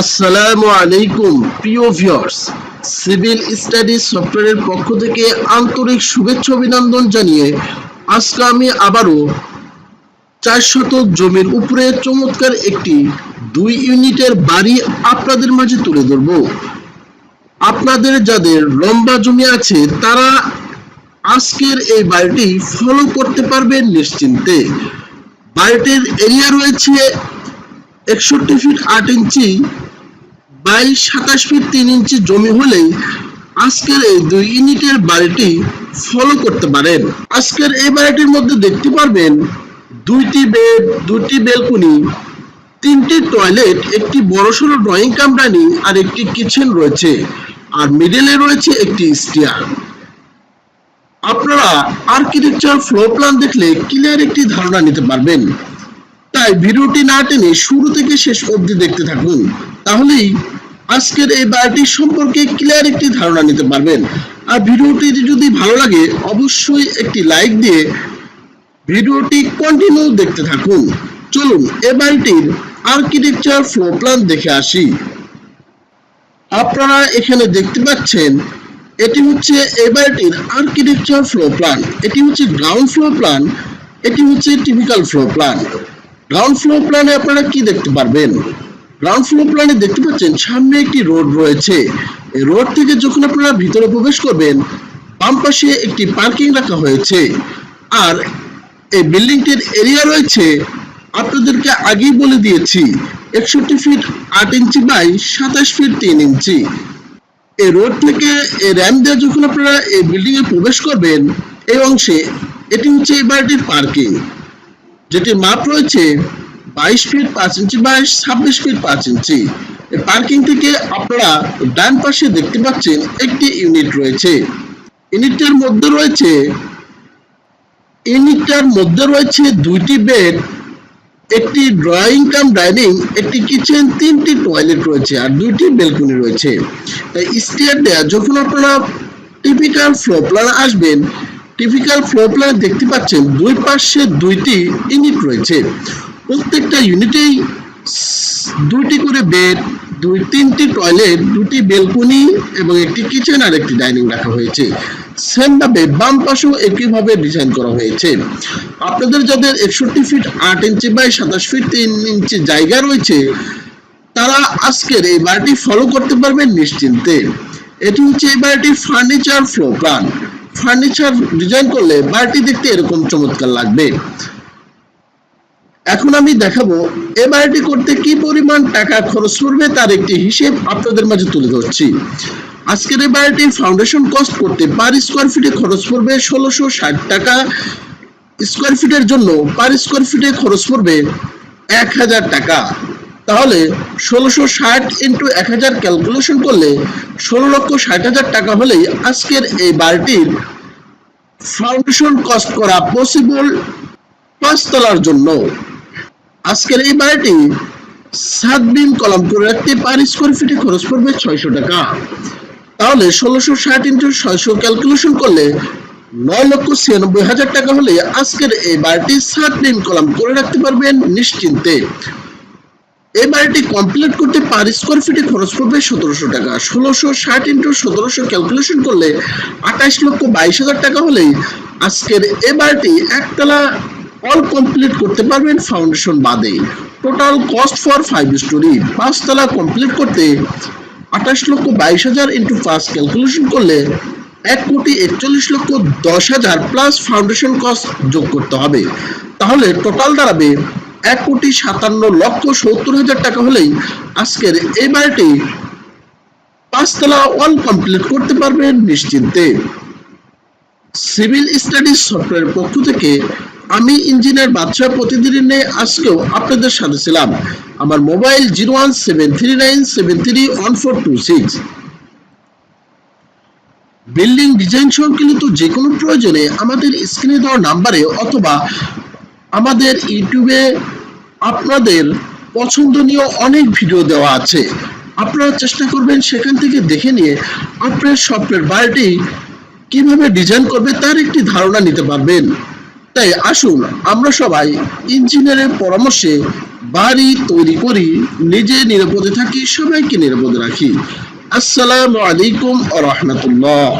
আসসালামু আলাইকুম, প্রিয় ভিউয়ার্স সিভিল স্টাডিজ সফটওয়্যারের পক্ষ থেকে আন্তরিক শুভেচ্ছা অভিনন্দন জানিয়ে আজকে আমি আবারও চার শতক জমির উপরে চমৎকার একটি দুই ইউনিটের বাড়ি আপনাদের মাঝে তুলে ধরব। আপনাদের যাদের লম্বা জমি আছে, তারা আজকের এই বাড়িটি ফলো করতে পারবেন নিশ্চিন্তে। বাড়িটির এরিয়া রয়েছে একষট্টি ফিট আট ইঞ্চি, বাইশ সাতাশ ফিট তিন ইঞ্চি জমি হলেই আজকের এই দুই ইউনিটের বাড়িটি ফলো করতে পারেন। আজকের এই বাড়িটির মধ্যে দেখতে পারবেন দুইটি বেড দুটি বেলকনি তিনটি টয়লেট একটি বড় বড়সড় ড্রয়িং কাম ডাইনিং আর একটি কিচেন রয়েছে। আর মিডলে রয়েছে একটি স্টিয়ার আপনারা আর্কিটেকচার ফ্লোর প্ল্যান দেখলে ক্লিয়ার একটি ধারণা নিতে পারবেন। তাই ভিডিওটি না টেনে শুরু থেকে শেষ অবধি দেখতে থাকুন। তাহলেই আজকের এই বাড়িটির সম্পর্কে ক্লিয়ার একটি ধারণা নিতে পারবেন। আর ভিডিওটি যদি ভালো লাগে, অবশ্যই একটি লাইক দিয়ে ভিডিওটি কন্টিনিউ দেখতে থাকুন। চলুন, এ বাড়িটির আর্কিটেকচার ফ্লোর প্ল্যান দেখে আসি। আপনারা এখানে দেখতে পাচ্ছেন, এটি হচ্ছে এই বাড়িটির আর্কিটেকচার ফ্লোর প্ল্যান এটি হচ্ছে গ্রাউন্ড ফ্লোর প্ল্যান এটি হচ্ছে typical floor plan ground floor প্ল্যানে আপনারা কি দেখতে পারবেন? গ্রাউন্ড ফ্লোর প্ল্যানে দেখতে পাচ্ছেন, সামনে একটি রোড রয়েছে। এই রোড থেকে যখন আপনারা ভিতরে প্রবেশ করবেন, বাম পাশে একটি পার্কিং রাখা হয়েছে। আর এই বিল্ডিংটির এরিয়া রয়েছে, আপনাদেরকে আগেই বলে দিয়েছি, একষট্টি ফিট আট ইঞ্চি বাই সাতাশ ফিট তিন ইঞ্চি। এই রোড থেকে এই র্যাম দিয়ে যখন আপনারা এই বিল্ডিং এ প্রবেশ করবেন, এই অংশে এটি হচ্ছে এই বাড়িটির পার্কিং। যেটির মাপ রয়েছে বাইশ ফিট পাঁচ ইঞ্চি বাইশ ছাব্বিশ ফিট পাঁচ ইঞ্চি পার্কিং থেকে আপনারা ডান পাশে দেখতে পাচ্ছেন একটি ইউনিট রয়েছে। ইউনিটটার মধ্যে রয়েছে ইউনিটটার মধ্যে রয়েছে দুইটি বেড একটি ড্রয়িং কাম ডাইনিং একটি কিচেন তিনটি টয়লেট রয়েছে আর দুইটি বেলকনি রয়েছে। তাই স্টেয়ার দেয়া, যখন আপনারা টিপিক্যাল ফ্লোর প্ল্যান আসবেন টিপিক্যাল ফ্লোর প্ল্যান দেখতে পাচ্ছেন, দুই পাশে দুইটি ইউনিট রয়েছে। প্রত্যেকটা ইউনিটেই দুইটি করে বেড দুই, তিনটি টয়লেট দুটি বেলকনি এবং একটি কিচেন আর একটি ডাইনিং রাখা হয়েছে। সেম ভাবে বাম পাশেও একইভাবে ডিজাইন করা হয়েছে। আপনাদের যাদের একষট্টি ফিট আট ইঞ্চি বাই সাতাশ ফিট তিন ইঞ্চি জায়গা রয়েছে, তারা আজকের এই বাড়িটি ফলো করতে পারবেন নিশ্চিন্তে। এটি হচ্ছে এই বাড়িটির furniture floor plan furniture design করলে বাড়িটি দেখতে এরকম চমৎকার লাগবে। এখন আমি দেখাবো এ বাড়িটি করতে কি পরিমাণ টাকা খরচ পড়বে তার একটি হিসেব আপনাদের মাঝে তুলে ধরছি। আজকের এই বাড়িটির ফাউন্ডেশন কস্ট করতে পার স্কোয়ার ফিটে খরচ পড়বে ষোলোশো ষাট টাকা। স্কোয়ার ফিটের জন্য পার স্কোয়ার ফিটে খরচ পড়বে এক হাজার টাকা। তাহলে ষোলোশো ষাট ইন্টু এক হাজার ক্যালকুলেশন করলে ষোলো লক্ষ ষাট হাজার টাকা হলেই আজকের এই বাড়িটির ফাউন্ডেশন কস্ট করা পসিবল পাঁচতলার জন্য। আজকের এই বাড়িটি সাত বিম কলাম করে রাখতে পার স্কোয়ার ফিটে খরচ পড়বে ছয়শো টাকা। তাহলে ষোলোশো ষাট ইন্টু ছয়শো ক্যালকুলেশন করলে নয় লক্ষ ছিয়ানব্বই হাজার টাকা হলে আজকের এই বাড়িটি সাত দিন কলাম করে রাখতে পারবেন নিশ্চিন্তে। এই বাড়িটি কমপ্লিট করতে পার স্কোয়ার ফিটে খরচ পড়বে সতেরোশো টাকা। ষোলোশো ষাট ইন্টু সতেরোশো ক্যালকুলেশন করলে আঠাশ লক্ষ বাইশ হাজার টাকা হলেই আজকের এই বাড়িটি একতলা অল কমপ্লিট করতে পারবেন ফাউন্ডেশন বাদে। Total cost for five storey পাঁচতলা কমপ্লিট করতে আঠাশ লক্ষ বাইশ হাজার ইন্টু পাঁচ ক্যালকুলেশন করলে এক কোটি একচল্লিশ লক্ষ দশ হাজার প্লাস ফাউন্ডেশন কস্ট যোগ করতে হবে। তাহলে টোটাল দাঁড়াবে এক কোটি সাতান্ন লক্ষ সত্তর হাজার টাকা হলেই আজকের এই বাড়িটি পাঁচতলা অল কমপ্লিট করতে পারবেন নিশ্চিন্তে। সিভিল স্টাডিজ সফটওয়্যার পক্ষ থেকে আমি ইঞ্জিনিয়ার বাদশাহ প্রতিদিনে আজকেও আপনাদের সাথে ছিলাম। আমার mobile zero one seven three nine seven three one four two six. Building design সংক্রান্ত যে কোনো প্রয়োজনে আমাদের স্ক্রিনে দেওয়া নাম্বারে অথবা আমাদের ইউটিউবে আপনাদের পছন্দনীয় অনেক ভিডিও দেওয়া আছে। আপনারা চেষ্টা করবেন সেখান থেকে দেখে নিয়ে আপনার স্বপ্নের বাড়িটি কীভাবে ডিজাইন করবে তার একটি ধারণা নিতে পারবেন। তাই আসুন আমরা সবাই ইঞ্জিনিয়ারের পরামর্শে বাড়ি তৈরি করি, নিজে নিরাপদে থাকি, সবাইকে নিরাপদে রাখি। আসসালামু আলাইকুম আ রহমতুল্লাহ।